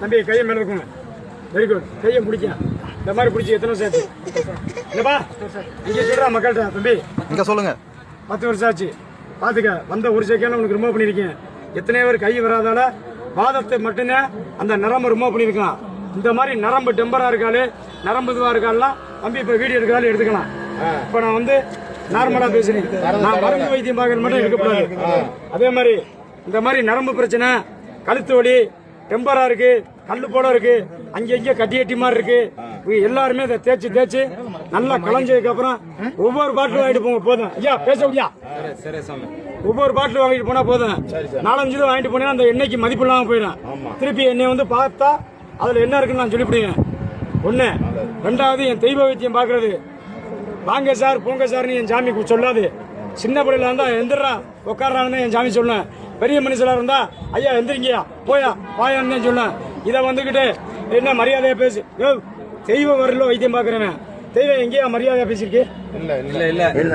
தம்பி கையை மேல இருக்குங்க வெரி குட் கையை பிடிக்க இந்த மாதிரி பிடிச்சி எத்தனை வருஷம் ஆச்சு? இல்லப்பா இங்கே சொல்றா மக்கள்கிட்ட தம்பி. இங்க சொல்லுங்க. பத்து வருஷம் ஆச்சு. பாத்துக்க வந்த ஒரு செகண்ட் உனக்கு ரிமூவ் பண்ணிருக்கேன் எத்தனை பேர் கை வராதால வாதத்தை மட்டும்தான் அந்த நரம்பு ரிமூவ் பண்ணிருக்கலாம் இந்த மாதிரி நரம்பு டெம்பரா இருக்காளு நரம்பு இதுவா இருக்காலாம் தம்பி இப்ப வீடியோ எடுக்கிறாலும் எடுத்துக்கலாம். இப்ப நான் வந்து நார்மலா பேசுறேன். நான் மருந்து வைத்தியம் பார்க்கறது மட்டும் இருக்கக்கூடாது அதே மாதிரி இந்த மாதிரி நரம்பு பிரச்சனை கழுத்து வலி டெம்பரா இருக்கு கல்லு போல இருக்கு அங்க இங்க கட்டி கட்டி மாதிரி இருக்கு. எல்லாருமே இதை தேய்ச்சி தேய்ச்சி நல்லா களைஞ்சதுக்கு அப்புறம் ஒவ்வொரு பாட்டிலும் வாங்கிட்டு போங்க போதும். ஐயா பேச முடியா ஒவ்வொரு பாட்டில் வாங்கிட்டு போனா போதும். நாலஞ்சு வாங்கிட்டு போனா அந்த எண்ணெய்க்கு மதிப்பு இல்லாம போயிடும். திருப்பி என்னை வந்து பார்த்தா அதுல என்ன இருக்குன்னு நான் சொல்லிவிடுவேன். ஒண்ணு ரெண்டாவது என் தெய்வ வைத்தியம் பாக்குறது வாங்க சார் போங்க சார்னு என் சாமி சொல்லாது. சின்ன பிள்ளைல இருந்தா எந்திரா உட்காரான்னு என் சாமி சொல்லுவேன். பெரிய மனுஷனா இருந்தா ஐயா எந்திரிங்கயா போயா வாயான்னு சொல்லுவேன் இதை வந்துகிட்டு என்ன மரியாதையா பேசு. தெய்வ வரல வைத்தியம் பாக்குறவன் தெய்வம் எங்கேயா மரியாதையா பேசியிருக்கு?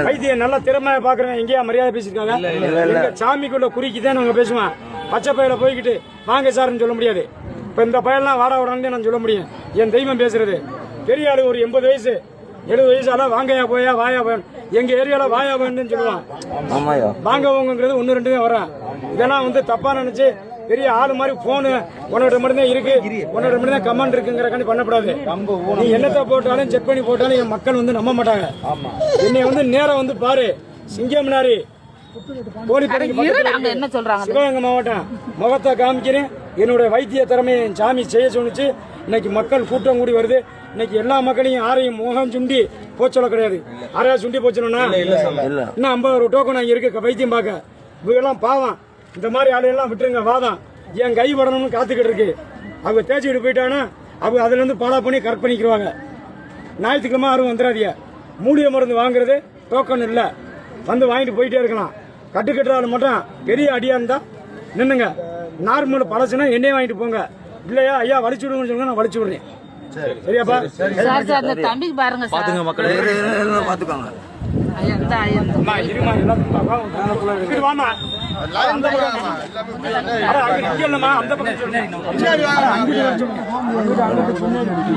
வைத்தியம் நல்ல திறமையா பாக்குறவன் எங்கேயா மரியாதை பேசியிருக்காங்க? எங்க சாமிக்குள்ள குறிக்கு தான் நாங்க பேசுவோம். பச்சை பையில போய்கிட்டு வாங்க சார்னு சொல்ல முடியாது. இப்ப இந்த பயலாம் வாடா விடான்னு நான் சொல்ல முடியும். என் தெய்வம் பேசுறது. பெரிய ஆளு ஒரு எண்பது வயசு எழுபது வயசால வாங்கயா போயா வாயா போயா எங்க ஏரியால வாயா போயன்னு சொல்லுவான். ஆமாயா வாங்க போங்கிறது ஒன்னு ரெண்டு தான் வரேன் இதெல்லாம் வந்து தப்பா நினைச்சு பெரிய ஆளு மாதிரி போனு உன்னோட மட்டும் தான் இருக்கு. உன்னோட மட்டும் தான் கமெண்ட் இருக்குங்கிறக்காண்டி பண்ணக்கூடாது. நீ என்னத்தை போட்டாலும் செக் பண்ணி போட்டாலும் என் மக்கள் வந்து நம்ப மாட்டாங்க. என்னை வந்து நேரம் வந்து பாரு. சிங்கம்னாரி என்ன சொல்றாங்க? சிவகங்கை மாவட்டம். முகத்தை காமிக்கிறேன். என்னுடைய வைத்திய திறமையை சாமி செய்ய சொன்னிச்சு. இன்னைக்கு மக்கள் கூட்டம் கூடி வருது. இன்னைக்கு எல்லா மக்களையும் யாரையும் முகம் சுண்டி போச்சொல்ல கிடையாது. யாரையா சுண்டி போச்சணும்னா இன்னும் ஐம்பது ஒரு டோக்கன் அங்க இருக்கு வைத்தியம் பார்க்க. இவங்கெல்லாம் பாவம். இந்த மாதிரி ஆளுகள்லாம் விட்டுருங்க வாதம் என் கை படணும்னு காத்துக்கிட்டு இருக்கு. அவங்க தேய்ச்சிக்கிட்டு போயிட்டானா அவங்க அதுல இருந்து பாலா பண்ணி கரெக்ட் பண்ணிக்கிடுவாங்க ஞாயிற்றுக்கிழமை யாரும் வந்துடாதீங்க. மூலிகை மருந்து வாங்குறது டோக்கன் இல்லை. வந்து வாங்கிட்டு போயிட்டே இருக்கலாம். கட்டுக்கட்டுறாள் மட்டும் பெரிய அடியா இருந்தா நின்னுங்க. நார்மல் பழசுனா என்னையே வாங்கிட்டு போங்க. இல்லையா ஐயா வலிச்சு விடுங்கன்னு சொல்லுங்க நான் வலிச்சு விடுறேன். சரியாப்பா சார் சார் அந்த தம்பிக்கு பாருங்க சார். மக்களே. பாத்துக்கோங்க. ஐயா இந்த ஐயா இந்த. அம்மா இருமா எல்லாத்துக்கும் அந்த பக்கம் சொல்லுங்க.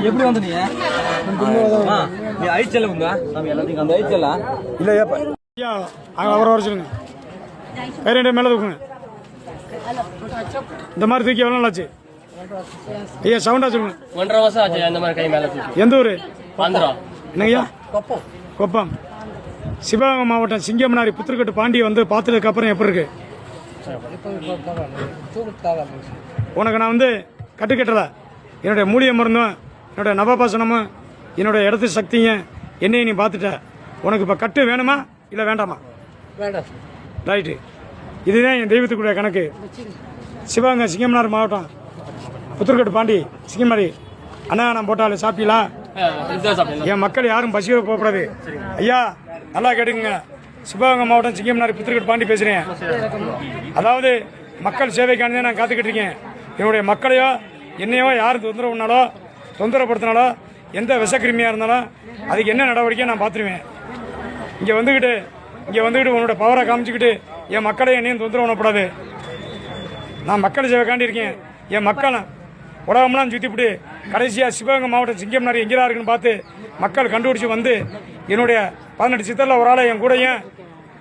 எப்படி வந்து நீ? நீ ஐச்சல உங்க? நம்ம எல்லாத்தையும் அந்த ஐச்சல இல்லையா ஐயா அங்க அவரை வர சொல்லுங்க. கை ரெண்டு மேல தூக்குங்க. இந்த மாதிரி தூக்கி எவ்வளோ நாள் ஆச்சு? ஐயா சவுண்டா சொல்லுங்க. ஒன்றரை வருஷம் ஆச்சு அந்த மாதிரி கை மேல எந்த ஊரு? வந்துடும் என்னங்கய்யா? கொப்பம். சிவகங்கை மாவட்டம் சிங்கமனாரி புத்திரக்கட்டு பாண்டி வந்து பார்த்ததுக்கு அப்புறம் எப்படி இருக்கு? உனக்கு நான் வந்து கட்டுக்கட்டல என்னுடைய மூலிகை மருந்தும் என்னுடைய நவபாசனமும் என்னுடைய இடத்து சக்தியும் என்னையும் நீ பார்த்துட்ட. உனக்கு இப்போ கட்டு வேணுமா இல்லை வேண்டாமா? ரைட்டு இதுதான் என் தெய்வத்துக்குரிய கணக்கு. சிவகங்கை சிங்கமனார் மாவட்டம். புத்திரக்கட்டு பாண்டி சிங்கமனாரி அண்ணா நான் போட்டாலும் சாப்பிட்டேன் என் மக்கள் யாரும் பசியோட போகக்கூடாது. ஐயா நல்லா கேட்டுங்க சிவகங்கை மாவட்டம் சிங்கம்னார் புத்திரக்கட் பாண்டி பேசுறேன். அதாவது மக்கள் சேவைக்காண்டி நான் காத்துக்கிட்டு இருக்கேன். என்னுடைய மக்களையோ என்னையோ யார் தொந்தரவுனாலோ தொந்தரப்படுத்தினாலோ எந்த விஷக்கிருமியாக இருந்தாலும் அதுக்கு என்ன நடவடிக்கை நான் பார்த்துருவேன். இங்கே வந்துக்கிட்டு இங்கே வந்துக்கிட்டு உன்னோட பவரை காமிச்சிக்கிட்டு என் மக்களை என்னையும் தொந்தரவு பண்ணக்கூடாது. நான் மக்கள் சேவைக்காண்டி இருக்கேன். என் மக்களை உலகம்லாம் சுற்றிவிட்டு கடைசியாக சிவகங்கை மாவட்டம் சிங்கம்னார் எங்கேயா இருக்குன்னு பார்த்து மக்கள் கண்டுபிடிச்சி வந்து என்னுடைய பதினெட்டு சித்தரில் ஒரு ஆளை என் கூடையும்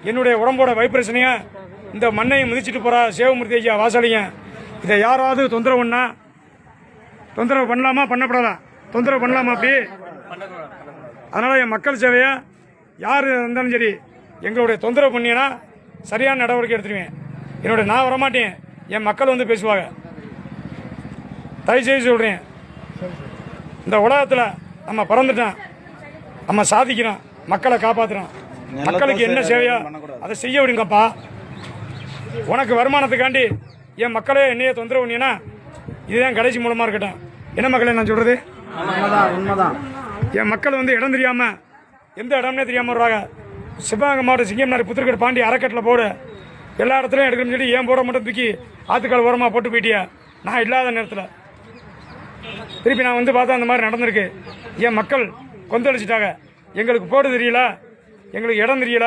என்னுடைய உடம்போட வைப்ரேஷனையும் இந்த மண்ணையும் மிதிச்சிட்டு போகிறா சிவமூர்த்தி ஐயா வாசலையும் இதை யாராவது தொந்தரவுன்னா தொந்தரவு பண்ணலாமா? பண்ணக்கூடாதா தொந்தரவு பண்ணலாமா அப்படி? அதனால் என் மக்கள் சேவையை யார் இருந்தாலும் சரி எங்களுடைய தொந்தரவு பண்ணினா சரியான நடவடிக்கை எடுத்துருவேன். என்னுடைய நான் வரமாட்டேன். என் மக்கள் வந்து பேசுவாங்க. தயவுசெய்து சொல்கிறேன் இந்த உலகத்தில் நம்ம பிறந்துட்டோம். நம்ம சாதிக்கிறோம். மக்களை காப்பாற்றுறோம் மக்களுக்கு என்ன சேவையோ அதை செய்ய விடுங்கப்பா. உனக்கு வருமானத்துக்காண்டி என் மக்களே என்னையே தொந்தரவு பண்ணினா இதுதான் கடைசி மூலமாக இருக்கட்டும். என்ன மக்களே நான் சொல்கிறது என் மக்கள் வந்து இடம் தெரியாம எந்த இடம்னே தெரியாம வருவாங்க. சிவகங்கை மாவட்டம் சிங்கம்னார் புத்திரக்கட் பாண்டி அறக்கட்டில் போடு. எல்லா இடத்துலையும் எடுக்கணும்னு சொல்லி ஏன் போட மட்டும் தூக்கி ஆத்துக்கால் ஓரமாக போட்டு போயிட்டியா? நான் இல்லாத நேரத்தில். திருப்பி நான் வந்து பார்த்தா அந்த மாதிரி நடந்திருக்கு. என் மக்கள் கொந்தளிச்சிட்டாங்க? எங்களுக்கு போடு தெரியல. எங்களுக்கு இடம் தெரியல.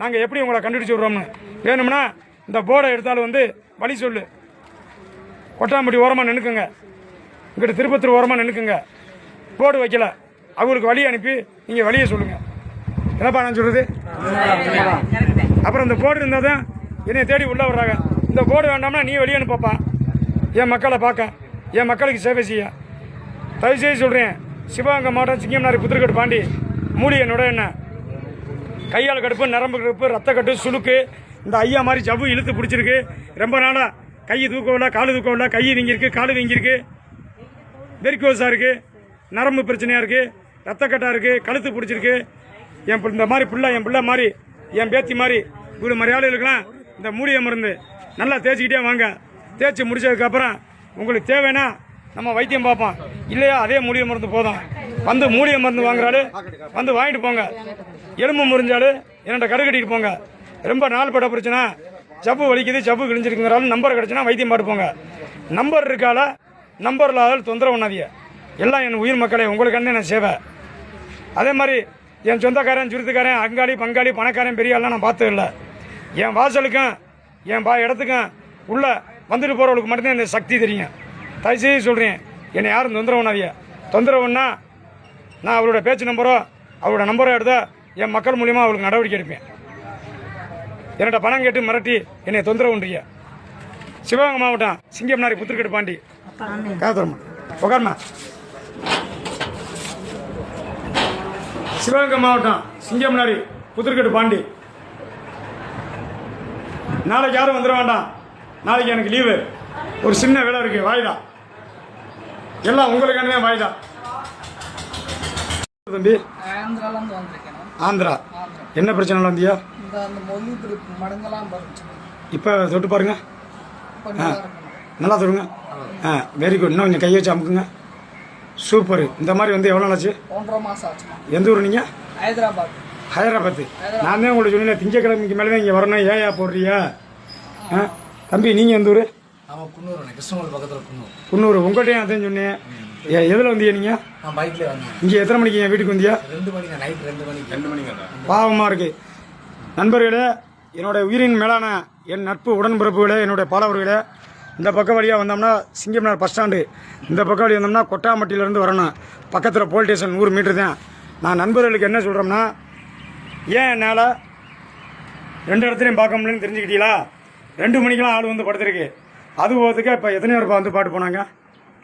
நாங்கள் எப்படி உங்களை கண்டுபிடிச்சு விட்றோம்னு. வேணும்னா இந்த போர்டை எடுத்தாலும் வந்து வழி சொல்லு. கொட்டாம்பட்டி ஓரமாக நின்றுக்குங்க இங்கிட்ட திருப்பத்தூர் ஓரமாக நின்றுக்குங்க போர்டு வைக்கல. அவங்களுக்கு வழி அனுப்பி நீங்கள் வழியை சொல்லுங்கள் என்னப்பா நான் சொல்கிறது அப்புறம் இந்த போர்டு இருந்தால் தான் என்னை தேடி உள்ளே வர்றாங்க. இந்த போர்டு வேண்டாம்னா நீ வெளியே அனுப்பப்பா. என் மக்களை பார்க்க. என் மக்களுக்கு சேவை செய்ய. தயவுசெய்து சொல்கிறேன் சிவகங்கை மாவட்டம் சிங்கம்னாரி புத்திரக்கட்டு பாண்டி மூலி என்னோட என்ன கையால் கடுப்பு நரம்பு கடுப்பு ரத்த கட்டு சுளுக்கு. இந்த ஐயா மாதிரி ஜவ்வு இழுத்து பிடிச்சிருக்கு. ரொம்ப நாளாக கை தூக்கவில்ல காலு தூக்கவில்ல கை வீங்கியிருக்கு காலு வீங்கியிருக்கு. வெரிக்கோஸாக இருக்குது நரம்பு பிரச்சனையாக இருக்குது ரத்தக்கட்டாக இருக்குது கழுத்து பிடிச்சிருக்கு. என் இந்த மாதிரி பிள்ளை என் பிள்ளை மாதிரி என் பேத்தி மாதிரி இவ்வளோ மரியாதை இருக்கலாம் இந்த மூலிகை மருந்து நல்லா தேய்ச்சிக்கிட்டே வாங்க. தேய்ச்சி முடிச்சதுக்கப்புறம் உங்களுக்கு தேவைன்னா நம்ம வைத்தியம் பார்ப்போம். இல்லையா? அதே மூலிகை மருந்து போதும். வந்து மூலிகை மருந்து வாங்குறாரு. வந்து வாங்கிட்டு போங்க. எலும்பு முறிஞ்சாலு என்னோட கடை கட்டிட்டு போங்க. ரொம்ப நாள் பட பிரச்சனை. ஜப்பு வலிக்குது ஜப்பு கிழிஞ்சிருக்குங்கிறாலும் நம்பர் கிடச்சுன்னா வைத்தியம் பாட்டு போங்க. நம்பர் இருக்கால நம்பர் இல்லாத தொந்தரவு பண்ணாதீங்க. எல்லாம் என் உயிர் மக்களே உங்களுக்கு என்ன நான் சேவை. அதே மாதிரி என் சொந்தக்காரன் சுருத்துக்காரன் அங்காளி பங்காளி பணக்காரன் பெரிய ஆள்லாம் நான் பார்த்தது இல்லை. என் வாசலுக்கும் என் பா இடத்துக்கும் உள்ள வந்துட்டு போகிறவங்களுக்கு மட்டும்தான் இந்த சக்தி தெரியும். தயவுசெய்து சொல்கிறேன் என்னை யாரும் தொந்தரவு பண்ணாதீங்க. தொந்தரவுன்னா நான் அவளோட பேச்சு நம்பரோ அவளோட நம்பரோ எடுத்தா என் மக்கள் மூலியமாக அவளுக்கு நடவடிக்கை எடுப்பேன். என்னோட பணம் கேட்டு மிரட்டி என்னை தொந்தரவு பண்ணுறீங்க சிவகங்கை மாவட்டம் சிங்கம்னாரி புத்திரக்கட்டு பாண்டி. காத்தரம்மா உட்காருமா சிவகங்கை மாவட்டம் சிங்கம்னாரி புத்திரக்கட்டு பாண்டி. நாளைக்கு யாரும் வந்துட வேண்டாம். நாளைக்கு எனக்கு லீவு. ஒரு சின்ன வேலை இருக்குது வாய்தா எல்லாம் உங்களுக்கானவே வாய்தா. தம்பி. ஆந்திராலேருந்து வந்திருக்கேன் ஆந்திரா. என்ன பிரச்சனை வந்தியா இப்போ தொட்டு பாருங்க. நல்லா தொடுங்க. ஆ வெரி குட் இன்னும் கொஞ்சம் கையை வச்சு அமுக்குங்க. சூப்பர் இந்த மாதிரி வந்து எவ்வளோ ஒன்றரை மாசம் ஆச்சுமா? எந்த ஊர் நீங்கள் ஹைதராபாத். ஹைதராபாத்து. நான் தான் உங்களுக்கு சொன்னேன் திங்கக்கிழமைக்கு மேலே தான் இங்கே வரணும். ஏயா போடுறியா? ஆ. தம்பி நீங்கள் எந்த ஊர்? ஆமாம் குன்னூர் கிருஷ்ணகிரி பக்கத்தில் குன்னூர். குன்னூர் உங்கள்கிட்டயும் அதான் சொன்னேன். ஏ எதில் வந்தீங்க நீங்கள் நான் பைக்கில் வந்தேன். இங்கே எத்தனை மணிக்கு என் வீட்டுக்கு வந்தியா? ரெண்டு மணிக்கு நைட் ரெண்டு மணிக்கு. ரெண்டு மணிக்கு? பாவமாக இருக்கு. நண்பர்களே என்னோட உயிரின் மேலான என் நட்பு உடன்பிறப்புகளே என்னுடைய பாலவர்களே இந்த பக்கம் வழியாக வந்தோம்னா சிங்கம்னார் பஸ் ஸ்டாண்டு இந்த பக்கம் வழி வந்தோம்னா கொட்டாம்பட்டியிலேருந்து வரணும். பக்கத்தில் போலீஸ் ஸ்டேஷன் நூறு மீட்டர் தான். நான் நண்பர்களுக்கு என்ன சொல்கிறோம்னா ஏன் என்னால் ரெண்டு இடத்துலையும் பார்க்க முடியலன்னு தெரிஞ்சுக்கிட்டீங்களா? ரெண்டு மணிக்கெல்லாம் ஆள் வந்து படுத்திருக்கு. அது போகிறதுக்கு இப்போ எத்தனை பேர் வந்து பாட்டு போனாங்க.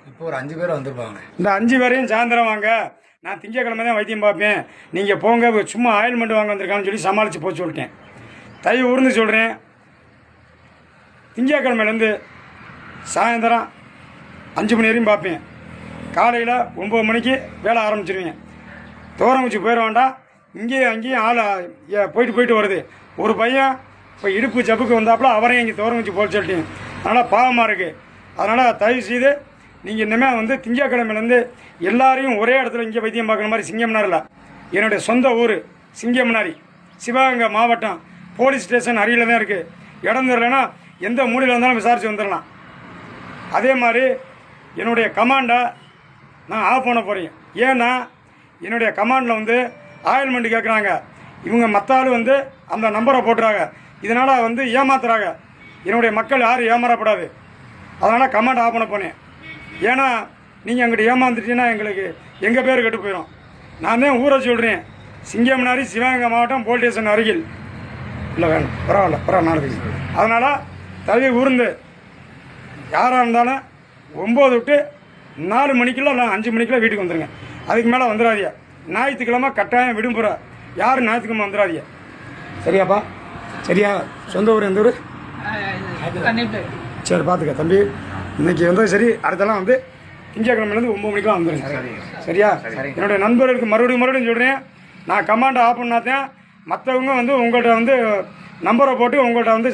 இப்போ ஒரு அஞ்சு பேர் வந்திருப்பாங்க. இந்த அஞ்சு பேரையும் சாயந்தரம் வாங்க. நான் திங்கக்கிழமை தான் வைத்தியம் பார்ப்பேன். நீங்கள் போங்க சும்மா ஆயில்மெண்ட் வாங்க வந்திருக்கான்னு சொல்லி சமாளித்து போக சொல்லிட்டேன். தயவு ஊர்ந்து சொல்கிறேன் திங்கக்கிழமையிலேருந்து சாயந்தரம் அஞ்சு மணி வரையும் பார்ப்பேன். காலையில் ஒம்பது மணிக்கு வேலை ஆரம்பிச்சிருவேன். தோரங்குச்சி போயிட வேண்டாம். இங்கேயும் அங்கேயும் ஆள் போயிட்டு போயிட்டு வருது. ஒரு பையன் இப்போ இடுப்பு ஜப்புக்கு வந்தாப்புல அவரையும் இங்கே தோரங்குச்சி போட சொல்லிட்டேன். அதனால் பாவமாக இருக்குது அதனால் தயவு செய்து நீங்கள் இனிமேல் வந்து திங்கக்கிழமையிலேருந்து எல்லாரையும் ஒரே இடத்துல இங்கே வைத்தியம் பார்க்குற மாதிரி சிங்கம்னாரில் என்னுடைய சொந்த ஊர் சிங்கம்னாரி சிவகங்கை மாவட்டம் போலீஸ் ஸ்டேஷன் அருகில் தான் இருக்குது இடம் தெரியலனா எந்த மூலையில் இருந்தாலும் விசாரித்து வந்துடலாம். அதே மாதிரி என்னுடைய கமாண்டை நான் ஆஃப் பண்ண போகிறேன் ஏன்னா என்னுடைய கமாண்டில் வந்து ஆயில்மெண்ட் கேட்குறாங்க இவங்க மற்ற ஆள் வந்து அந்த நம்பரை போட்டுறாங்க. இதனால் வந்து ஏமாத்துறாங்க. என்னுடைய மக்கள் யாரும் ஏமாறப்படாது. அதனால் கமெண்ட் ஆஃப் பண்ண போனேன். ஏன்னா நீங்கள் அங்கிட்ட ஏமாந்துட்டீங்கன்னா எங்களுக்கு எங்கள் பேர் கெட்டு போயிடும் நான் தான் ஊரை சொல்கிறேன் சிங்கம்னாரி சிவகங்கை மாவட்டம் போலீஸ் ஸ்டேஷன் அருகில். இல்லை வேணும். பரவாயில்ல பரவாயில்ல நாளைக்கு அதனால் தவி ஊர்ந்து யாராக இருந்தாலும் ஒம்பது விட்டு நாலு மணிக்குள்ள இல்லை அஞ்சு மணிக்குள்ள வீட்டுக்கு வந்துடுங்க அதுக்கு மேலே வந்துடாதியா ஞாயிற்றுக்கிழமை கட்டாயம் விடும்புற யாரும் ஞாயிற்றுக்கிழமை வந்துடாதியா சரியாப்பா? சரியா? சொந்த ஊர் எந்த ஊர்? சரி பார்த்துக்க தம்பி. இன்னைக்கு வந்தது சரி அடுத்தெல்லாம் வந்து திங்கக்கிழமையிலேருந்து ஒம்பது மணிக்கெலாம் வந்துடுங்க சரியா? என்னுடைய நண்பர்களுக்கு மறுபடியும் மறுபடியும் சொல்கிறேன் நான் கமாண்டை ஆஃப் பண்ணாதான் மற்றவங்க வந்து உங்கள்கிட்ட வந்து நம்பரை போட்டு உங்கள்கிட்ட வந்து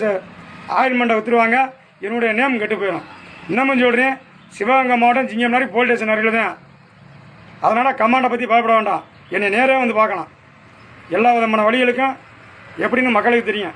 ஆயில்மெண்ட்டை விற்றுருவாங்க என்னுடைய நேம் கெட்டு போயிடும். இன்னமும் சொல்கிறேன் சிவகங்கை மாவட்டம் சிங்கம்னாரி போலீஸ் ஸ்டேஷன் அருகில் தான். அதனால் கமாண்டை பற்றி பயப்பட வேண்டாம். என்னை நேரே வந்து பார்க்கலாம். எல்லா விதமான வழிகளுக்கும் எப்படின்னு மக்களுக்கு தெரியும்.